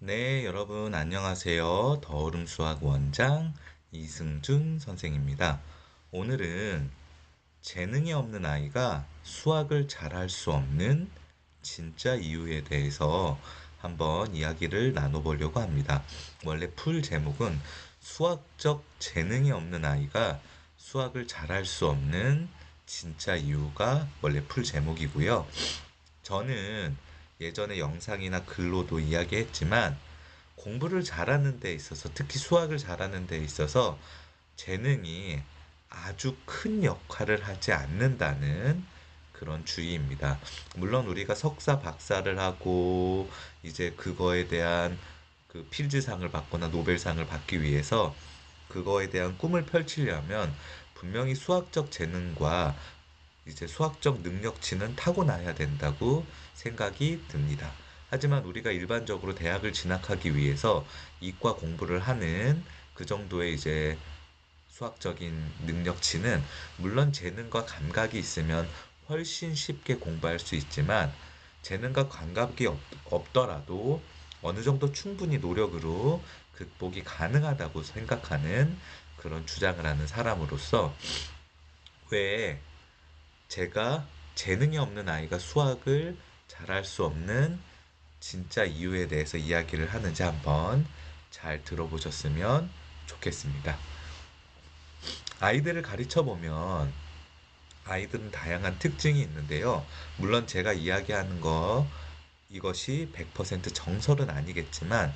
네, 여러분 안녕하세요. 더울음 수학 원장 이승준 선생입니다. 오늘은 재능이 없는 아이가 수학을 잘할 수 없는 진짜 이유에 대해서 한번 이야기를 나눠보려고 합니다. 원래 풀 제목은 수학적 재능이 없는 아이가 수학을 잘할 수 없는 진짜 이유가 원래 풀 제목이고요. 저는 예전에 영상이나 글로도 이야기했지만 공부를 잘하는 데 있어서 특히 수학을 잘하는 데 있어서 재능이 아주 큰 역할을 하지 않는다는 그런 주의입니다. 물론 우리가 석사 박사를 하고 이제 그거에 대한 그 필즈상을 받거나 노벨상을 받기 위해서 그거에 대한 꿈을 펼치려면 분명히 수학적 재능과 이제 수학적 능력치는 타고나야 된다고 생각이 듭니다. 하지만 우리가 일반적으로 대학을 진학하기 위해서 이과 공부를 하는 그 정도의 이제 수학적인 능력치는 물론 재능과 감각이 있으면 훨씬 쉽게 공부할 수 있지만 재능과 감각이 없, 없더라도 어느 정도 충분히 노력으로 극복이 가능하다고 생각하는 그런 주장을 하는 사람으로서 왜 제가 재능이 없는 아이가 수학을 잘할 수 없는 진짜 이유에 대해서 이야기를 하는지 한번 잘 들어보셨으면 좋겠습니다. 아이들을 가르쳐 보면 아이들은 다양한 특징이 있는데요. 물론 제가 이야기하는 거 이것이 100% 정설은 아니겠지만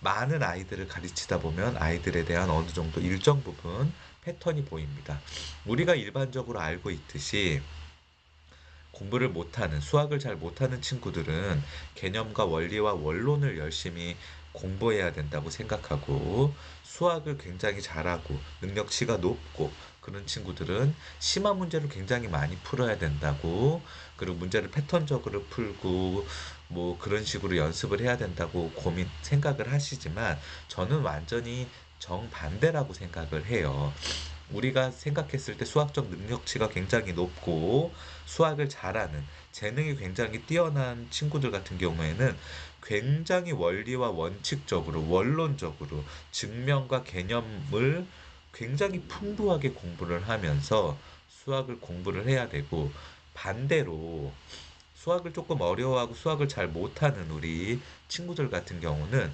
많은 아이들을 가르치다 보면 아이들에 대한 어느 정도 일정 부분 패턴이 보입니다. 우리가 일반적으로 알고 있듯이 공부를 못하는, 수학을 잘 못하는 친구들은 개념과 원리와 원론을 열심히 공부해야 된다고 생각하고 수학을 굉장히 잘하고 능력치가 높고 그런 친구들은 심화 문제를 굉장히 많이 풀어야 된다고 그리고 문제를 패턴적으로 풀고 뭐 그런 식으로 연습을 해야 된다고 고민 생각을 하시지만 저는 완전히 정반대라고 생각을 해요. 우리가 생각했을 때 수학적 능력치가 굉장히 높고 수학을 잘하는 재능이 굉장히 뛰어난 친구들 같은 경우에는 굉장히 원리와 원칙적으로 원론적으로 증명과 개념을 굉장히 풍부하게 공부를 하면서 수학을 공부를 해야 되고 반대로 수학을 조금 어려워하고 수학을 잘 못하는 우리 친구들 같은 경우는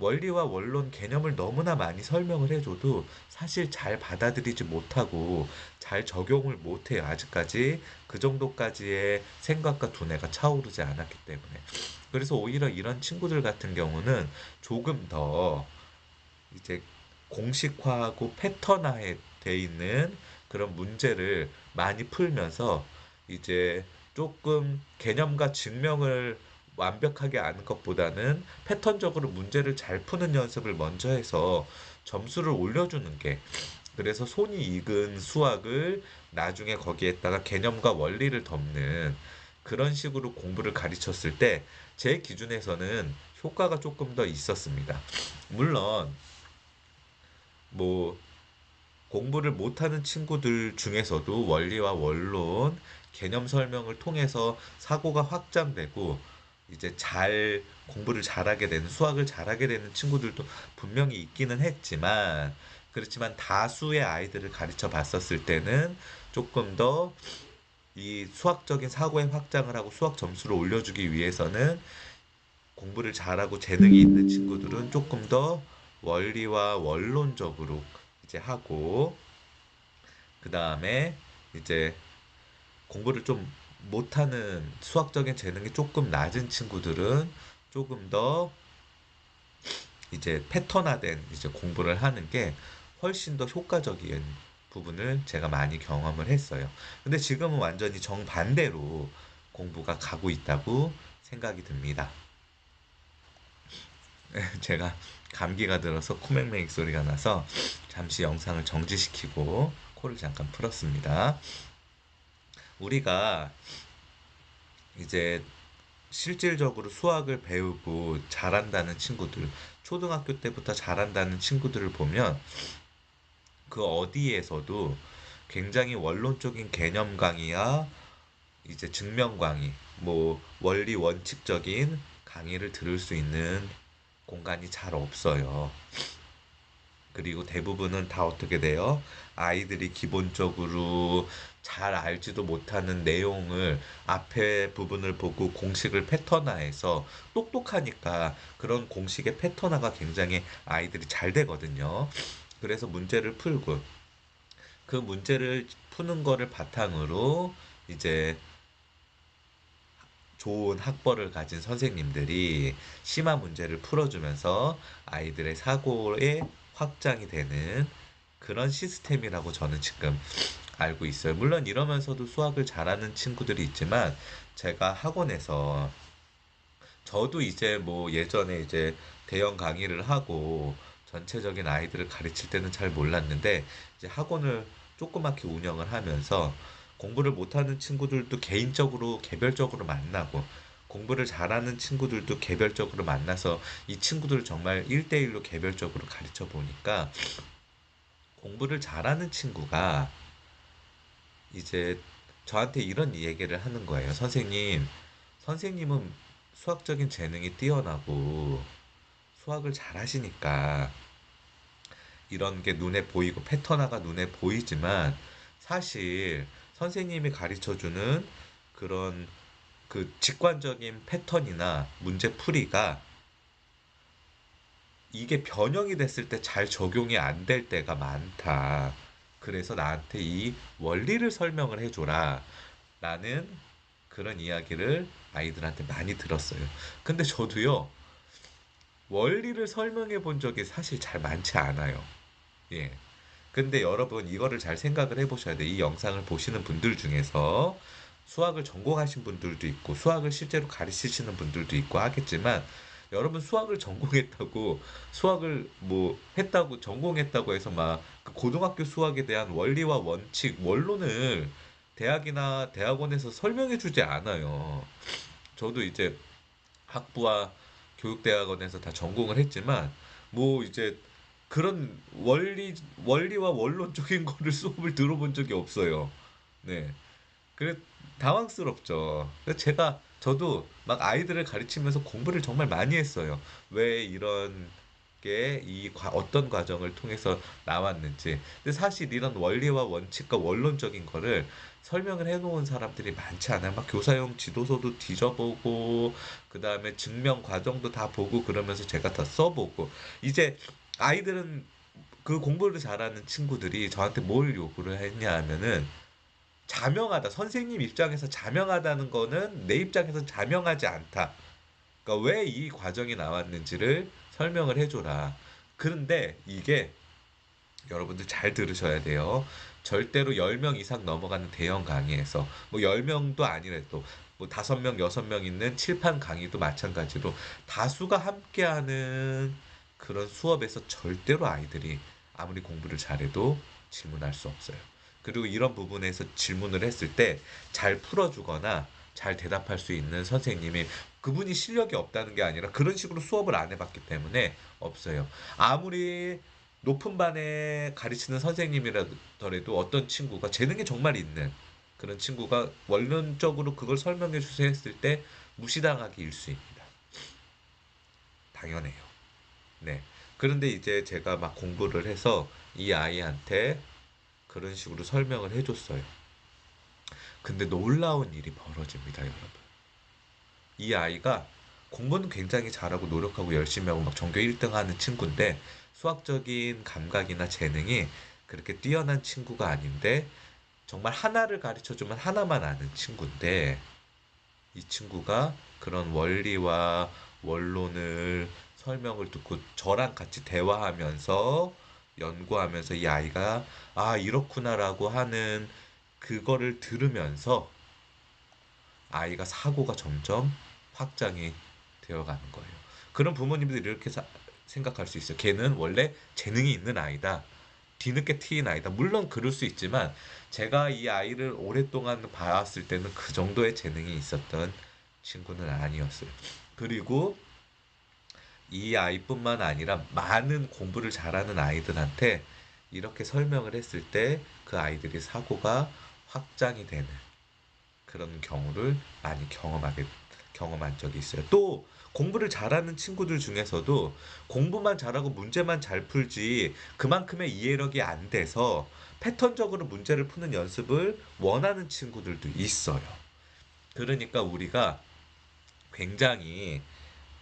원리와 원론 개념을 너무나 많이 설명을 해줘도 사실 잘 받아들이지 못하고 잘 적용을 못해요. 아직까지 그 정도까지의 생각과 두뇌가 차오르지 않았기 때문에. 그래서 오히려 이런 친구들 같은 경우는 조금 더 이제 공식화하고 패턴화돼 있는 그런 문제를 많이 풀면서 이제 조금 개념과 증명을 완벽하게 아는 것보다는 패턴적으로 문제를 잘 푸는 연습을 먼저 해서 점수를 올려주는 게 그래서 손이 익은 수학을 나중에 거기에다가 개념과 원리를 덮는 그런 식으로 공부를 가르쳤을 때 제 기준에서는 효과가 조금 더 있었습니다. 물론 뭐 공부를 못하는 친구들 중에서도 원리와 원론, 개념 설명을 통해서 사고가 확장되고 이제 잘 공부를 잘하게 되는 수학을 잘하게 되는 친구들도 분명히 있기는 했지만 그렇지만 다수의 아이들을 가르쳐 봤었을 때는 조금 더 이 수학적인 사고의 확장을 하고 수학 점수를 올려주기 위해서는 공부를 잘하고 재능이 있는 친구들은 조금 더 원리와 원론적으로 이제 하고 그 다음에 이제 공부를 좀 못하는 수학적인 재능이 조금 낮은 친구들은 조금 더 이제 패턴화된 이제 공부를 하는 게 훨씬 더 효과적인 부분을 제가 많이 경험을 했어요. 근데 지금은 완전히 정반대로 공부가 가고 있다고 생각이 듭니다. 제가 감기가 들어서 코맹맹이 소리가 나서 잠시 영상을 정지시키고 코를 잠깐 풀었습니다. 우리가 이제 실질적으로 수학을 배우고 잘한다는 친구들, 초등학교 때부터 잘한다는 친구들을 보면 그 어디에서도 굉장히 원론적인 개념 강의야 이제 증명 강의, 뭐 원리 원칙적인 강의를 들을 수 있는 공간이 잘 없어요. 그리고 대부분은 다 어떻게 돼요? 아이들이 기본적으로 잘 알지도 못하는 내용을 앞에 부분을 보고 공식을 패턴화해서 똑똑하니까 그런 공식의 패턴화가 굉장히 아이들이 잘 되거든요. 그래서 문제를 풀고 그 문제를 푸는 거를 바탕으로 이제 좋은 학벌을 가진 선생님들이 심화 문제를 풀어주면서 아이들의 사고에 확장이 되는 그런 시스템이라고 저는 지금 알고 있어요. 물론 이러면서도 수학을 잘하는 친구들이 있지만 제가 학원에서 저도 이제 뭐 예전에 이제 대형 강의를 하고 전체적인 아이들을 가르칠 때는 잘 몰랐는데 이제 학원을 조그맣게 운영을 하면서 공부를 못하는 친구들도 개인적으로 개별적으로 만나고 공부를 잘하는 친구들도 개별적으로 만나서 이 친구들을 정말 1대1로 개별적으로 가르쳐 보니까 공부를 잘하는 친구가 이제 저한테 이런 얘기를 하는 거예요. 선생님, 선생님은 수학적인 재능이 뛰어나고 수학을 잘하시니까 이런 게 눈에 보이고 패턴화가 눈에 보이지만 사실 선생님이 가르쳐 주는 그런 그 직관적인 패턴이나 문제 풀이가 이게 변형이 됐을 때 잘 적용이 안 될 때가 많다. 그래서 나한테 이 원리를 설명을 해줘라. 라는 그런 이야기를 아이들한테 많이 들었어요. 근데 저도요, 원리를 설명해 본 적이 사실 잘 많지 않아요. 예. 근데 여러분, 이거를 잘 생각을 해 보셔야 돼요. 이 영상을 보시는 분들 중에서 수학을 전공하신 분들도 있고, 수학을 실제로 가르치시는 분들도 있고 하겠지만, 여러분 수학을 전공했다고 수학을 뭐 했다고 전공했다고 해서 막 그 고등학교 수학에 대한 원리와 원칙, 원론을 대학이나 대학원에서 설명해 주지 않아요. 저도 이제 학부와 교육대학원에서 다 전공을 했지만 뭐 이제 그런 원리 원리와 원론 적인 거를 수업을 들어본 적이 없어요. 네. 그래 당황스럽죠. 제가 저도 막 아이들을 가르치면서 공부를 정말 많이 했어요. 왜 이런 게 이 어떤 과정을 통해서 나왔는지. 근데 사실 이런 원리와 원칙과 원론적인 거를 설명을 해놓은 사람들이 많지 않아요. 막 교사용 지도서도 뒤져보고, 그 다음에 증명 과정도 다 보고 그러면서 제가 다 써보고. 이제 아이들은 그 공부를 잘하는 친구들이 저한테 뭘 요구를 했냐 하면은 자명하다. 선생님 입장에서 자명하다는 거는 내 입장에서 자명하지 않다. 그러니까 왜 이 과정이 나왔는지를 설명을 해줘라. 그런데 이게 여러분들 잘 들으셔야 돼요. 절대로 10명 이상 넘어가는 대형 강의에서 뭐 10명도 아니래도 뭐 5명, 6명 있는 칠판 강의도 마찬가지로 다수가 함께하는 그런 수업에서 절대로 아이들이 아무리 공부를 잘해도 질문할 수 없어요. 그리고 이런 부분에서 질문을 했을 때 잘 풀어주거나 잘 대답할 수 있는 선생님이 그분이 실력이 없다는 게 아니라 그런 식으로 수업을 안 해봤기 때문에 없어요. 아무리 높은 반에 가르치는 선생님이라더라도 어떤 친구가 재능이 정말 있는 그런 친구가 원론적으로 그걸 설명해 주세요 했을 때 무시당하기 일수입니다. 당연해요. 네. 그런데 이제 제가 막 공부를 해서 이 아이한테 그런 식으로 설명을 해줬어요. 근데 놀라운 일이 벌어집니다, 여러분. 이 아이가 공부는 굉장히 잘하고 노력하고 열심히 하고 막 전교 1등 하는 친구인데 수학적인 감각이나 재능이 그렇게 뛰어난 친구가 아닌데 정말 하나를 가르쳐 주면 하나만 아는 친구인데 이 친구가 그런 원리와 원론을 설명을 듣고 저랑 같이 대화하면서 연구하면서 이 아이가 아, 이렇구나라고 하는 그거를 들으면서 아이가 사고가 점점 확장이 되어 가는 거예요. 그런 부모님들이 이렇게 사, 생각할 수 있어요. 걔는 원래 재능이 있는 아이다. 뒤늦게 트인 아이다. 물론 그럴 수 있지만 제가 이 아이를 오랫동안 봐왔을 때는 그 정도의 재능이 있었던 친구는 아니었어요. 그리고 이 아이뿐만 아니라 많은 공부를 잘하는 아이들한테 이렇게 설명을 했을 때 그 아이들이 사고가 확장이 되는 그런 경우를 많이 경험하게 경험한 적이 있어요. 또 공부를 잘하는 친구들 중에서도 공부만 잘하고 문제만 잘 풀지 그만큼의 이해력이 안 돼서 패턴적으로 문제를 푸는 연습을 원하는 친구들도 있어요. 그러니까 우리가 굉장히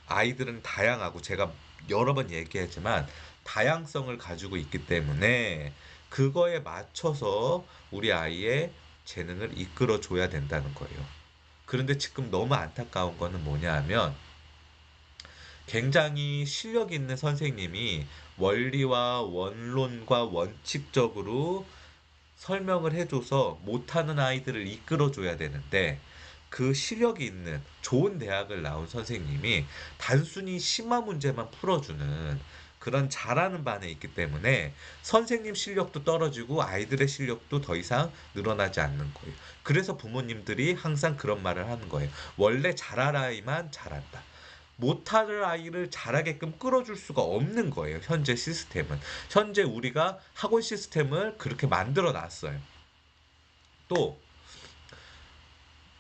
아이들은 다양하고 제가 여러 번 얘기했지만 다양성을 가지고 있기 때문에 그거에 맞춰서 우리 아이의 재능을 이끌어 줘야 된다는 거예요. 그런데 지금 너무 안타까운 거는 뭐냐 하면 굉장히 실력 있는 선생님이 원리와 원론과 원칙적으로 설명을 해줘서 못하는 아이들을 이끌어 줘야 되는데 그 실력이 있는 좋은 대학을 나온 선생님이 단순히 심화 문제만 풀어주는 그런 잘하는 반에 있기 때문에 선생님 실력도 떨어지고 아이들의 실력도 더 이상 늘어나지 않는 거예요. 그래서 부모님들이 항상 그런 말을 하는 거예요. 원래 잘할 아이만 잘한다. 못할 아이를 잘하게끔 끌어줄 수가 없는 거예요. 현재 시스템은. 현재 우리가 학원 시스템을 그렇게 만들어 놨어요. 또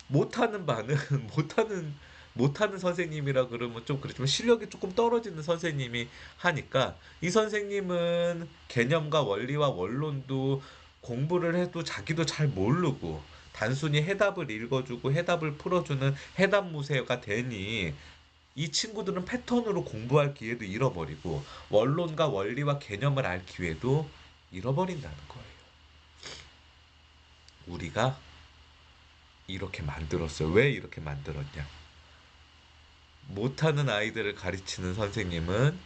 못하는 반은 못하는 못하는 선생님이라 그러면 좀 그렇지만 실력이 조금 떨어지는 선생님이 하니까 이 선생님은 개념과 원리와 원론도 공부를 해도 자기도 잘 모르고 단순히 해답을 읽어주고 해답을 풀어주는 해답 무새가 되니 이 친구들은 패턴으로 공부할 기회도 잃어버리고 원론과 원리와 개념을 알 기회도 잃어버린다는 거예요. 우리가 이렇게 만들었어요. 왜 이렇게 만들었냐? 못하는 아이들을 가르치는 선생님은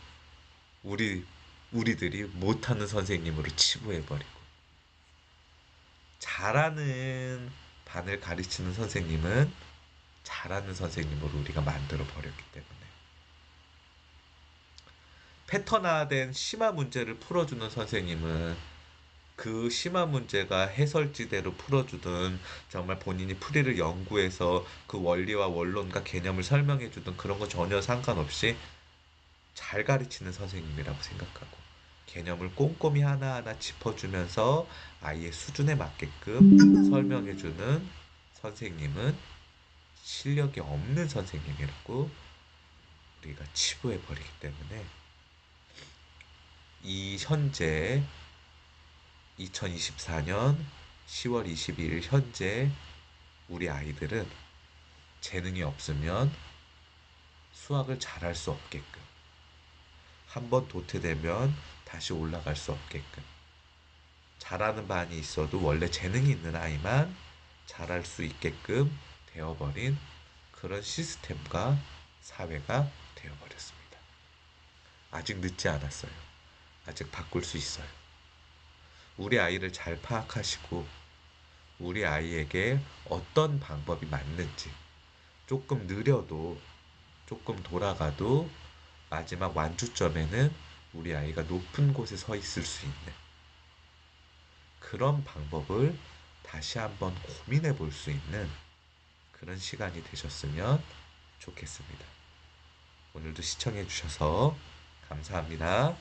우리 우리들이 못하는 선생님으로 치부해 버리고 잘하는 반을 가르치는 선생님은 잘하는 선생님으로 우리가 만들어 버렸기 때문에 패턴화된 심화 문제를 풀어주는 선생님은 그 심화 문제가 해설지대로 풀어주든 정말 본인이 풀이를 연구해서 그 원리와 원론과 개념을 설명해주든 그런 거 전혀 상관없이 잘 가르치는 선생님이라고 생각하고 개념을 꼼꼼히 하나하나 짚어주면서 아이의 수준에 맞게끔 설명해주는 선생님은 실력이 없는 선생님이라고 우리가 치부해 버리기 때문에 이 현재 2024년 10월 22일 현재 우리 아이들은 재능이 없으면 수학을 잘할 수 없게끔 한번 도태되면 다시 올라갈 수 없게끔 잘하는 반이 있어도 원래 재능이 있는 아이만 잘할 수 있게끔 되어버린 그런 시스템과 사회가 되어버렸습니다. 아직 늦지 않았어요. 아직 바꿀 수 있어요. 우리 아이를 잘 파악하시고 우리 아이에게 어떤 방법이 맞는지 조금 느려도 조금 돌아가도 마지막 완주점에는 우리 아이가 높은 곳에 서 있을 수 있는 그런 방법을 다시 한번 고민해 볼 수 있는 그런 시간이 되셨으면 좋겠습니다. 오늘도 시청해 주셔서 감사합니다.